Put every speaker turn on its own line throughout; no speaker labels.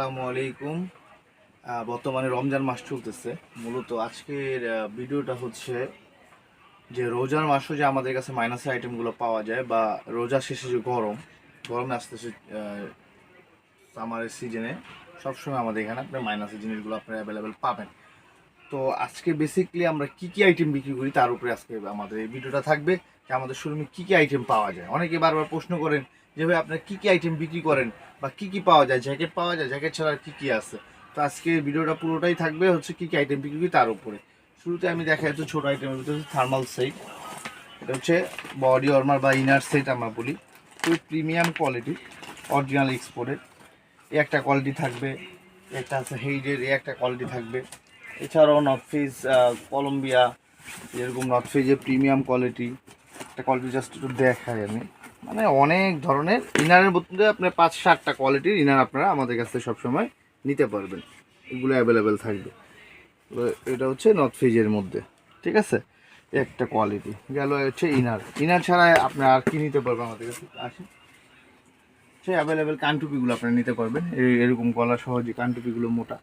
আসসালামু আলাইকুম। বর্তমানে রমজান মাস চলতেছে। মূলত আজকের ভিডিওটা হচ্ছে যে রোজার মাসও যে আমাদের কাছে মাইনাসের আইটেমগুলো পাওয়া যায় বা রোজা শেষে যে গরম, গরমে আসতেছে সামারের সিজনে সবসময় আমাদের এখানে আপনার মাইনাসের জিনিসগুলো আপনারা অ্যাভেলেবেল পাবেন। তো আজকে বেসিকলি আমরা কি কি আইটেম বিক্রি করি তার উপরে আজকে আমাদের এই ভিডিওটা থাকবে। যে আমাদের শোরুমে কী কী আইটেম পাওয়া যায়। অনেকে বারবার প্রশ্ন করেন যে, ভাই আপনারা কী কী আইটেম বিক্রি করেন বা কী কী পাওয়া যায়? জ্যাকেট পাওয়া যায়? জ্যাকেট ছাড়া কী কি আছে? তো আজকে ভিডিওটা পুরোটাই থাকবে হচ্ছে কী কী আইটেম বিক্রি করি তার উপরে। শুরুতে আমি দেখা যাচ্ছে ছোটো আইটেমের ভিতরে হচ্ছে থার্মাল সেট এটা হচ্ছে বডি ওয়ার্মার বা ইনার সেট আমরা বলি। খুবই প্রিমিয়াম কোয়ালিটি অরিজিনাল এক্সপোর্টের এই একটা কোয়ালিটি থাকবে একটা আছে হেইডের এই একটা কোয়ালিটি থাকবে। এছাড়াও নর্থ ফেজ কলম্বিয়া এরকম নর্থ ফেজের প্রিমিয়াম কোয়ালিটি একটা কোয়ালিটি জাস্ট একটু দেখাই আমি। মানে অনেক ধরনের ইনারের মধ্যে আপনার পাঁচ সাতটা কোয়ালিটির ইনার আপনারা আমাদের কাছ থেকে সবসময় নিতে পারবেন। এগুলো অ্যাভেলেবেল থাকবে। এটা হচ্ছে নর্থ ফ্রিজের মধ্যে, ঠিক আছে? একটা কোয়ালিটি গেল হচ্ছে ইনার ইনার ছাড়া আপনার আর কি নিতে পারবেন আমাদের কাছে? আসে সেই অ্যাভেলেবেল কানটুপিগুলো আপনারা নিতে পারবেন। এরকম গলা সহজে কানটুপিগুলো মোটা।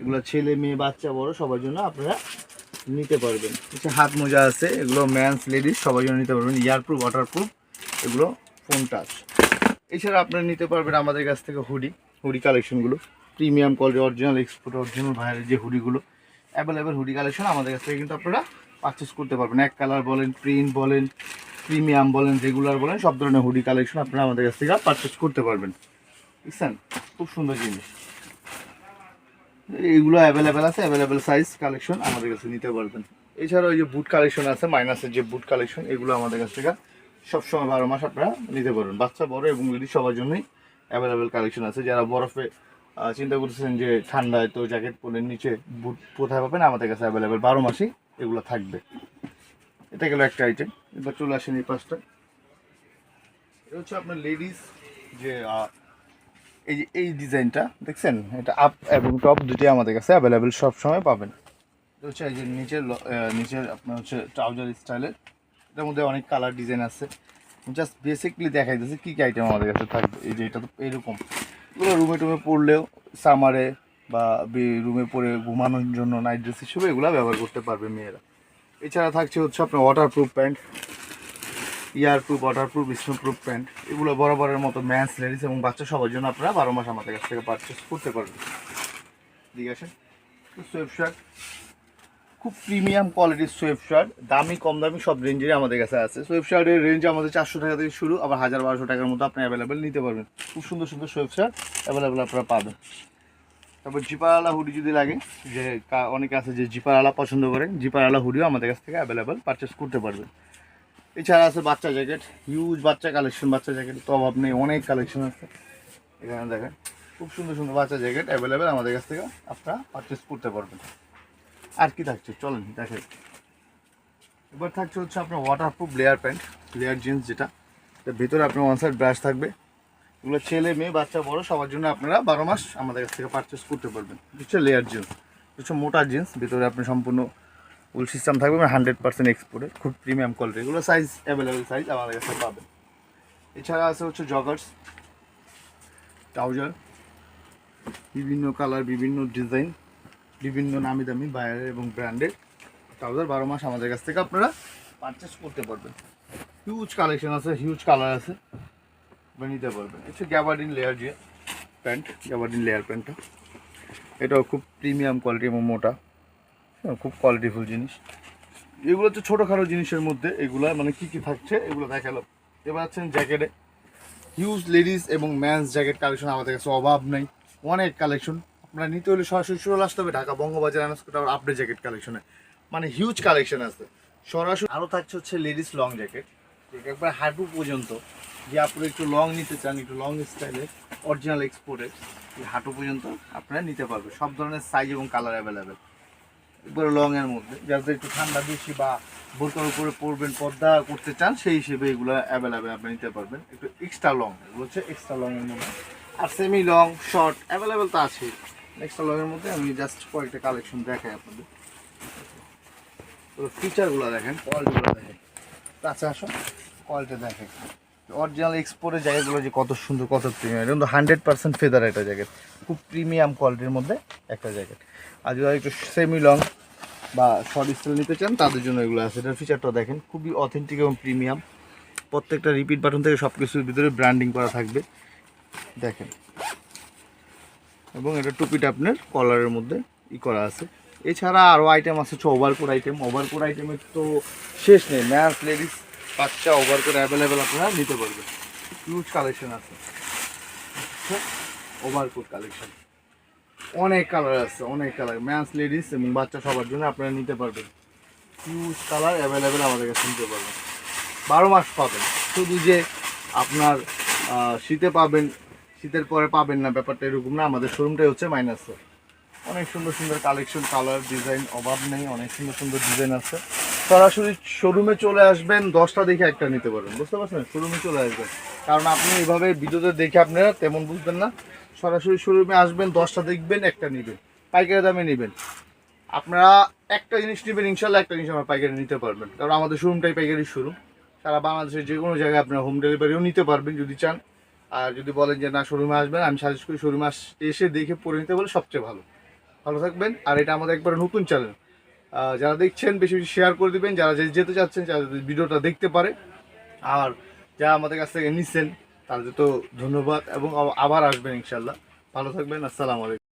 এগুলো ছেলে, মেয়ে, বাচ্চা, বড়, সবার জন্য আপনারা নিতে পারবেন। কিছু হাত মোজা আছে, এগুলো ম্যানস লেডিস সবার জন্য নিতে পারবেন। ইয়ারপ্রুফ ওয়াটারপ্রুফ এগুলো ফোন টাচ এছাড়া আপনারা নিতে পারবেন আমাদের কাছ থেকে হুডি হুডি কালেকশনগুলো premium quality original export original ভাইয়ের যে হুডিগুলো অ্যাভেলেবেল হুডি কালেকশন আমাদের কাছ থেকে কিন্তু আপনারা পারচেস করতে পারবেন। এক কালার বলেন প্রিন্ট বলেন প্রিমিয়াম বলেন রেগুলার বলেন, সব ধরনের হুডি কালেকশন আপনারা আমাদের কাছ থেকে পারচেস করতে পারবেন। বুঝছেন? খুব সুন্দর জিনিস। এইগুলো অ্যাভেলেবেল আছে অ্যাভেলেবেল সাইজ কালেকশন আমাদের কাছে নিতে পারবেন। এছাড়াও ওই যে বুট কালেকশন আছে মাইনাসের যে বুট কালেকশন এগুলো আমাদের কাছ থেকে সবসময় বারো মাস আপনারা নিতে পারবেন। বাচ্চা, বড় এবং লেডি সবার জন্যই অ্যাভেলেবেল কালেকশন আছে। যারা বরফে চিন্তা করতেছেন যে ঠান্ডায় তো জ্যাকেট পরে নিচে বুট কোথায় পাবেন, আমাদের কাছে অ্যাভেলেবেল বারো মাসই এগুলো থাকবে। এটা গেল একটা আইটেম এবার চলে আসেন এই পাঁচটা। এটা হচ্ছে আপনার লেডিস যে এই যে, এই ডিজাইনটা, দেখছেন? এটা আপ এবং টপ দুটি আমাদের কাছে অ্যাভেলেবেল সব সময় পাবেন হচ্ছে এই যে নিচের নিচের আপনার হচ্ছে ট্রাউজার স্টাইলের এটার মধ্যে অনেক কালার ডিজাইন আছে। জাস্ট বেসিকলি দেখাই দিচ্ছে কী কী আইটেম আমাদের কাছে থাকবে। এই যে, এটা তো এরকম। এগুলো রুমে টুমে পড়লেও সামারে বা রুমে পরে ঘুমানোর জন্য নাইট ড্রেস হিসেবে এগুলো ব্যবহার করতে পারবে মেয়েরা। এছাড়া থাকছে হচ্ছে আপনার waterproof pant air proof water proof snow proof pant, এগুলো বরাবরের মতো ম্যান্স লেডিস এবং বাচ্চা সবার জন্য আপনারা বারো মাস আমাদের কাছ থেকে পারচেস করতে পারবেন। ঠিক আছে? সোয়েব শার্ট খুব প্রিমিয়াম কোয়ালিটির সোয়েব শার্ট দামি, কম দামি সব রেঞ্জেরই আমাদের কাছে আছে। সোয়েব শার্টের রেঞ্জ আমাদের চারশো টাকা থেকে শুরু, আবার হাজার বারোশো টাকার মতো আপনি অ্যাভেলেবেল নিতে পারবেন। খুব সুন্দর সুন্দর সোয়েব শার্ট অ্যাভেলেবেল আপনারা পাবেন। তারপর জিপারওয়ালা হুডি যদি লাগে, যে অনেকে আছে যে জিপারওয়ালা পছন্দ করেন জিপারওয়ালা হুডিও আমাদের কাছ থেকে অ্যাভেলেবেল পারচেস করতে পারবেন। এছাড়া আছে বাচ্চা জ্যাকেট হিউজ বাচ্চা কালেকশন বাচ্চা জ্যাকেট তো অভাব নেই, অনেক কালেকশন আছে। এখানে দেখেন, খুব সুন্দর সুন্দর বাচ্চা জ্যাকেট অ্যাভেলেবেল আমাদের কাছ থেকে, আপনারা পারচেস করতে পারবেন। আর কি থাকছে? চলেন দেখেন এবার থাকছে হচ্ছে আপনার waterproof layer pant layer jeans যেটা। ভিতরে আপনার ওয়ান সাইড ব্রাশ থাকবে। এগুলো ছেলে, মেয়ে, বাচ্চা, বড়, সবার জন্য আপনারা বারো মাস আমাদের কাছ থেকে পারচেস করতে পারবেন। হচ্ছে লেয়ার জিন্স হচ্ছে মোটা জিন্স ভিতরে আপনি সম্পূর্ণ উল সিস্টেম থাকবে মানে হান্ড্রেড পার্সেন্ট এক্সপোর্টের, খুব প্রিমিয়াম কোয়ালিটি এগুলো সাইজ অ্যাভেলেবেল সাইজ আমাদের কাছে পাবেন। এছাড়া আছে হচ্ছে জগার্স ট্রাউজার বিভিন্ন কালার বিভিন্ন ডিজাইন বিভিন্ন নামি দামি বায়ারের এবং ব্র্যান্ডের ট্রাউজার বারো মাস আমাদের কাছ থেকে আপনারা পারচেস করতে পারবেন। হিউজ কালেকশন আছে হিউজ কালার আছে, আপনারা নিতে পারবেন। হচ্ছে গ্যাবার্ডিন লেয়ার যে প্যান্ট গ্যাবার্ডিন লেয়ার প্যান্টটা এটাও খুব প্রিমিয়াম কোয়ালিটি এবং মোটা। খুব কোয়ালিটিফুল জিনিস। এগুলো হচ্ছে ছোটোখাটো জিনিসের মধ্যে এগুলো মানে কি কি থাকছে এগুলো দেখালাম। এবার আছেন জ্যাকেটে হিউজ লেডিস এবং ম্যান্স জ্যাকেট কালেকশন আমাদের কাছে অভাব নেই। অনেক কালেকশন আপনারা নিতে হলে সরাসরি চলে আসতে হবে ঢাকা বঙ্গবাজার আনাসকোট আবার আপডেট জ্যাকেট কালেকশনে মানে হিউজ কালেকশন আছে। সরাসরি আরও থাকছে হচ্ছে লেডিস লং জ্যাকেট একবার হাঁটু পর্যন্ত। যে আপনারা একটু লং নিতে চান, একটু লং স্টাইলে অরিজিনাল এক্সপোর্টের হাঁটু পর্যন্ত আপনারা নিতে পারবেন। সব ধরনের সাইজ এবং কালার অ্যাভেলেবেল একবারে লং এর মধ্যে। যাদের একটু ঠান্ডা বেশি বা বোরকার উপরে পরবেন, পর্দা করতে চান, সেই হিসেবে এগুলো অ্যাভেলেবেল আপনি নিতে পারবেন। একটু এক্সট্রা লং এগুলো হচ্ছে এক্সট্রা লং এর মধ্যে। আর সেমি লং শর্ট অ্যাভেলেবেল তো আছে এক্সট্রা লং এর মধ্যে আমি জাস্ট কয়েকটা কালেকশন দেখাই আপনাদের। ফিচারগুলো দেখেন কোয়ালিটিগুলো দেখেন। কাছে আসুন কোয়ালিটি দেখেন। অরিজিনাল এক্সপোর্টের জায়গাগুলো যে কত সুন্দর, কত প্রিমিয়াম এটা কিন্তু হান্ড্রেড পার্সেন্ট ফেদার একটা জ্যাকেট খুব প্রিমিয়াম কোয়ালিটির মধ্যে একটা জ্যাকেট আর যদি একটু সেমি লং বা শর্ট স্টাইল নিতে চান, তাদের জন্য এগুলো আছে। এটার ফিচারটা দেখেন, খুবই অথেন্টিক এবং প্রিমিয়াম প্রত্যেকটা রিপিট বাটন থেকে সব কিছুর ভিতরে ব্র্যান্ডিং করা থাকবে। দেখেন। এবং এটা টুপিটা আপনার কলারের মধ্যে ই করা আছে। এছাড়া আরও আইটেম আছে, হচ্ছে ওভারকোট আইটেম ওভারকোট আইটেমের তো শেষ নেই। ম্যাচ লেডিস বাচ্চা ওভারকোট অ্যাভেলেবেল আপনারা নিতে পারবেন। হিউজ কালেকশন আছে। ওভারকোট কালেকশন অনেক কালার আছে, অনেক কালার ম্যাচ লেডিস এবং বাচ্চা সবার জন্য আপনারা নিতে পারবেন। হিউজ কালার অ্যাভেলেবেল আমাদের কাছে নিতে পারবেন। বারো মাস পাবেন। শুধু যে আপনার শীতে পাবেন, শীতের পরে পাবেন না, ব্যাপারটা এরকম না। আমাদের শোরুমটাই হচ্ছে মাইনাসে অনেক সুন্দর সুন্দর কালেকশন কালার ডিজাইন অভাব নেই। অনেক সুন্দর সুন্দর ডিজাইন আছে। সরাসরি শোরুমে চলে আসবেন, দশটা দেখে একটা নিতে পারবেন। বুঝতে পারছেন? শোরুমে চলে আসবেন। কারণ আপনি এভাবে ভিডিওতে দেখে আপনারা তেমন বুঝবেন না। সরাসরি শোরুমে আসবেন, দশটা দেখবেন, একটা নেবেন। পাইকারি দামে নেবেন। আপনারা একটা জিনিস নেবেন, ইনশাল্লাহ একটা জিনিস আমরা পাইকারি নিতে পারবেন। কারণ আমাদের শোরুমটাই পাইকারি শোরুম। সারা বাংলাদেশের যে কোনো জায়গায় আপনারা হোম ডেলিভারিও নিতে পারবেন যদি চান। আর যদি বলেন যে না, শোরুমে আসবেন, আমি সাজেস্ট করি শোরুমে এসে দেখে পরে নিতে বলে সবচেয়ে ভালো। ভালো থাকবেন। আর এটা আমাদের একবার নতুন চ্যানেল যারা দেখছেন, বেশি বেশি শেয়ার করে দিবেন। যারা যেতে চাচ্ছেন, যারা ভিডিওটা দেখতে পারে। আর যারা আমাদের কাছ থেকে নিচ্ছেন তাদের তো ধন্যবাদ এবং আবার আসবেন ইনশাল্লাহ ভালো থাকবেন আসসালামু আলাইকুম।